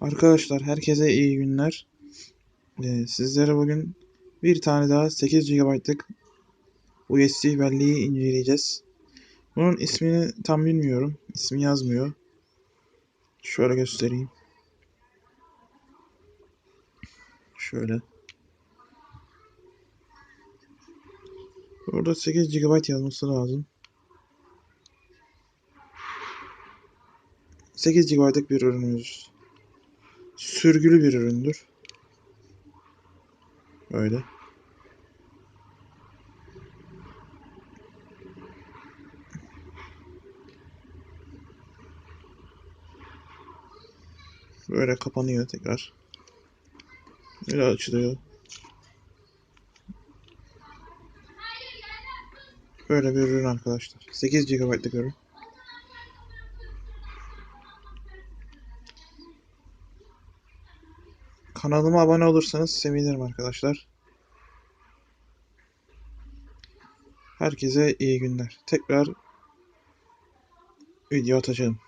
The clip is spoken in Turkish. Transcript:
Arkadaşlar herkese iyi günler. Ee, sizlere bugün bir tane daha 8 GB'lık USB belleği inceleyeceğiz. Bunun ismini tam bilmiyorum. İsmi yazmıyor. Şöyle göstereyim. Şöyle. Burada 8 GB yazması lazım. 8 GB'lık bir ürünümüz. Sürgülü bir üründür. Böyle. Böyle kapanıyor tekrar. Böyle açılıyor. Böyle bir ürün arkadaşlar. 8 GB'lık ürün. Kanalıma abone olursanız sevinirim arkadaşlar. Herkese iyi günler. Tekrar video atacağım.